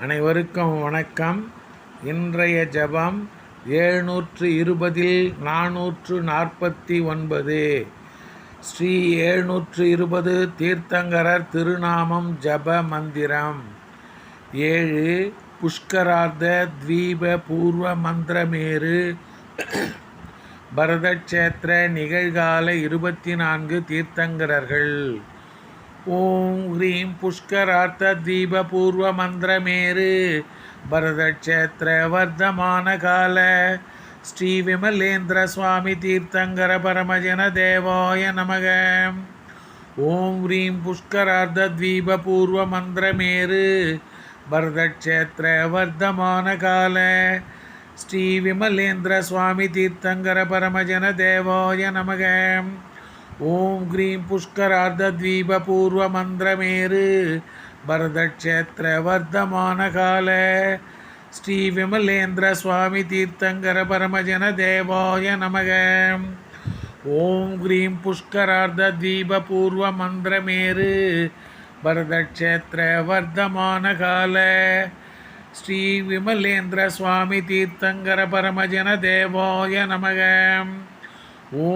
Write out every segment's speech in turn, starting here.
அனைவருக்கும் வணக்கம். இன்றைய ஜபம் ஏழ்நூற்று இருபதில் நானூற்று நாற்பத்தி ஒன்பது. ஸ்ரீ ஏழ்நூற்று இருபது தீர்த்தங்கரர் திருநாமம் ஜப மந்திரம். ஏழு புஷ்கரார்த்த தீப பூர்வ மந்திரமேரு பரதக்ஷேத்திர நிகழ்கால இருபத்தி நான்கு தீர்த்தங்கரர்கள். ஓம் ஹ்ரீம் புஷ்கரார்த்த தீப பூர்வ மந்திரமேரு பரதக்ஷேத்திர வர்த்தமான கால. ஸ்ரீ விமலேந்திர சுவாமி தீர்த்தங்கர பரமஜன தேவாய நமக. ஓம் ஹ்ரீம் புஷ்கரார்த்த தீப பூர்வ மந்திரமேரு பரதக்ஷேத்திர வர்த்தமான கால. ஸ்ரீ விமலேந்திர சுவாமி தீர்த்தங்கர பரமஜன தேவாய நமகம் ஓம் க்ரீம் புஷ்கரார்த்த தீப பரதக்ஷேத்திர வர்த்தமான கால ஸ்ரீ விமலேந்திர சுவாமி தீர்த்தங்கர பரமஜன தேவாய நமக. ஓம் க்ரீம் புஷ்கரார்த்த தீப பரதக்ஷேத்திர வர்த்தமான கால ஸ்ரீ விமலேந்திர சுவாமி தீர்த்தங்கர பரமஜன தேவாய நமக. ஓம்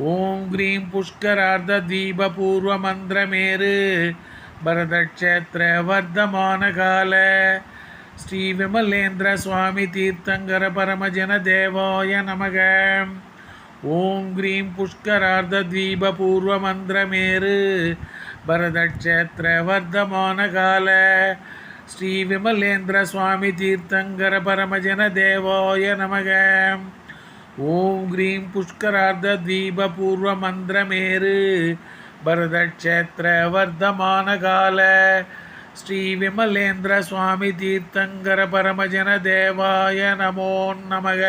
ஓம் க்ரீம் புஷ்கரார்த்த தீப பூர்வ மந்திரமேரு பரதக்ஷேத்திர வர்த்தமான கால. ஸ்ரீ விமலேந்திர சுவாமி தீர்த்தங்கர பரமஜன தேவாய நமக. ஓம் க்ரீம் புஷ்கரார்த்த தீப பூர்வ மந்திரமேரு பரதக்ஷேத்திர வர்த்தமான கால. ஸ்ரீ விமலேந்திர சுவாமி தீர்த்தங்கர பரமஜன தேவாய நமகம் ஓம் க்ரீம் புஷ்கரார்த்த தீப பூர்வ மந்திரமேரு பரதக்ஷேத்திர வர்த்தமான கால. ஸ்ரீ விமலேந்திர சுவாமி தீர்த்தங்கர பரமஜன தேவாய நமோ நமக.